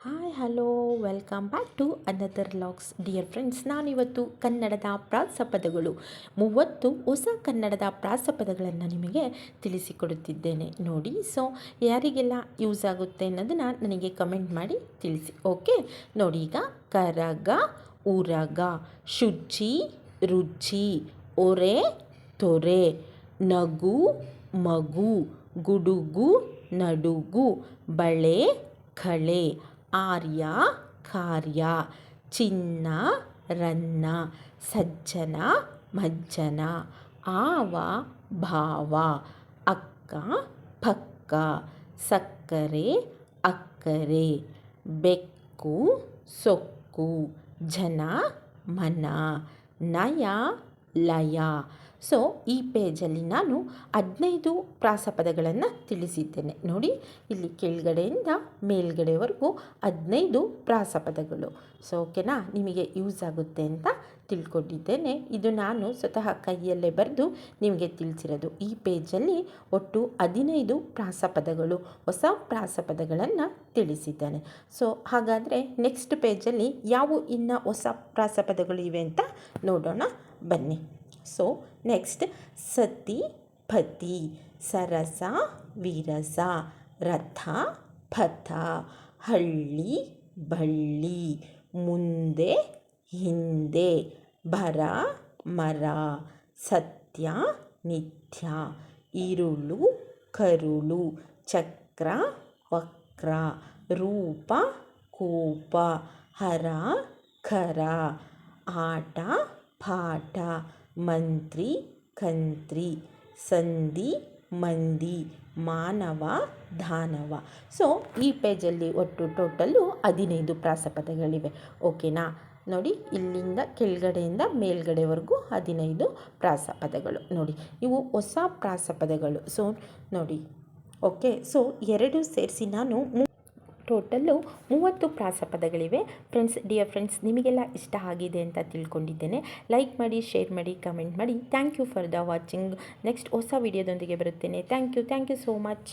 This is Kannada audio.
Hi hello welcome back to another lax dear friends ನಾನಿವತ್ತು ಕನ್ನಡದ ಪ್ರಾಸಪದಗಳು ಮೂವತ್ತು ಹೊಸ ಕನ್ನಡದ ಪ್ರಾಸಪದಗಳನ್ನು ನಿಮಗೆ ತಿಳಿಸಿಕೊಡುತ್ತಿದ್ದೇನೆ. ನೋಡಿ ಸೊ ಯಾರಿಗೆಲ್ಲ ಯೂಸ್ ಆಗುತ್ತೆ ಅನ್ನೋದನ್ನು ನನಗೆ ಕಮೆಂಟ್ ಮಾಡಿ ತಿಳಿಸಿ. ಓಕೆ ನೋಡಿ ಈಗ, ಕರಗ, ಉರಗ, ಶುಚಿ, ರುಚಿ, ಒರೆ, ತೊರೆ, ನಗು, ಮಗು, ಗುಡುಗು, ನಡುಗು, ಬಳೆ ಖಳೆ ಆರ್ಯ, ಕಾರ್ಯ, ಚಿನ್ನ, ರನ್ನ, ಸಜ್ಜನ, ಮಜ್ಜನ, ಆವ, ಭಾವ, ಅಕ್ಕ ಪಕ್ಕ ಸಕ್ಕರೆ, ಅಕ್ಕರೆ, ಬೆಕ್ಕು, ಸೊಕ್ಕು, ಜನ, ಮನ, ನಯ, ಲಯ. ಸೊ ಈ ಪೇಜಲ್ಲಿ ನಾನು ಹದಿನೈದು ಪ್ರಾಸಪದಗಳನ್ನು ತಿಳಿಸಿದ್ದೇನೆ. ನೋಡಿ, ಇಲ್ಲಿ ಕೆಳಗಡೆಯಿಂದ ಮೇಲ್ಗಡೆವರೆಗೂ ಹದಿನೈದು ಪ್ರಾಸಪದಗಳು. ಸೊ ಓಕೆನಾ ನಿಮಗೆ ಯೂಸ್ ಆಗುತ್ತೆ ಅಂತ ತಿಳ್ಕೊಂಡಿದ್ದೇನೆ. ಇದು ನಾನು ಸ್ವತಃ ಕೈಯಲ್ಲೇ ಬರೆದು ನಿಮಗೆ ತಿಳಿಸಿರೋದು. ಈ ಪೇಜಲ್ಲಿ ಒಟ್ಟು ಹದಿನೈದು ಪ್ರಾಸಪದಗಳು, ಹೊಸ ಪ್ರಾಸಪದಗಳನ್ನು ತಿಳಿಸಿದ್ದೇನೆ. ಸೊ ಹಾಗಾದರೆ ನೆಕ್ಸ್ಟ್ ಪೇಜಲ್ಲಿ ಯಾವ ಇನ್ನು ಹೊಸ ಪ್ರಾಸಪದಗಳು ಇವೆ ಅಂತ ನೋಡೋಣ. ಬನ್ನಿ. ಸೊ ನೆಕ್ಸ್ಟ್ ಸತಿ ಪತಿ ಸರಸ ವಿರಸ ರಥ ಪಥ ಹಳ್ಳಿ ಬಳ್ಳಿ ಮುಂದೆ ಹಿಂದೆ ಬರ ಮರ ಸತ್ಯ ನಿತ್ಯ ಇರುಳು ಕರುಳು ಚಕ್ರ ವಕ್ರ ರೂಪ ಕೋಪ ಹರ ಖರ ಆಟ ಪಾಠ ಮಂತ್ರಿ ಕಂತ್ರಿ ಸಂಧಿ, ಮಂದಿ, ಮಾನವ ದಾನವ ಸೊ ಈ ಪೇಜಲ್ಲಿ ಒಟ್ಟು ಟೋಟಲ್ಲು ಹದಿನೈದು ಪ್ರಾಸಪದಗಳಿವೆ. ಓಕೆನಾ ನೋಡಿ, ಇಲ್ಲಿಂದ ಕೆಳಗಡೆಯಿಂದ ಮೇಲ್ಗಡೆವರೆಗೂ ಹದಿನೈದು ಪ್ರಾಸಪದಗಳು. ನೋಡಿ, ಇವು ಹೊಸ ಪ್ರಾಸಪದಗಳು. ಸೊ ನೋಡಿ ಓಕೆ ಸೊ ಎರಡು ಸೇರಿಸಿ ನಾನು ಟೋಟಲ್ಲು ಮೂವತ್ತು ಪ್ರಾಸಪದಗಳಿವೆ ಫ್ರೆಂಡ್ಸ್, ಡಿಯರ್ ಫ್ರೆಂಡ್ಸ್, ನಿಮಗೆಲ್ಲ ಇಷ್ಟ ಆಗಿದೆ ಅಂತ ತಿಳ್ಕೊಂಡಿದ್ದೇನೆ. ಲೈಕ್ ಮಾಡಿ, ಶೇರ್ ಮಾಡಿ, ಕಮೆಂಟ್ ಮಾಡಿ. Thank you for the watching. Next ಹೊಸ ವಿಡಿಯೋದೊಂದಿಗೆ ಬರುತ್ತೇನೆ. Thank you thank you so much.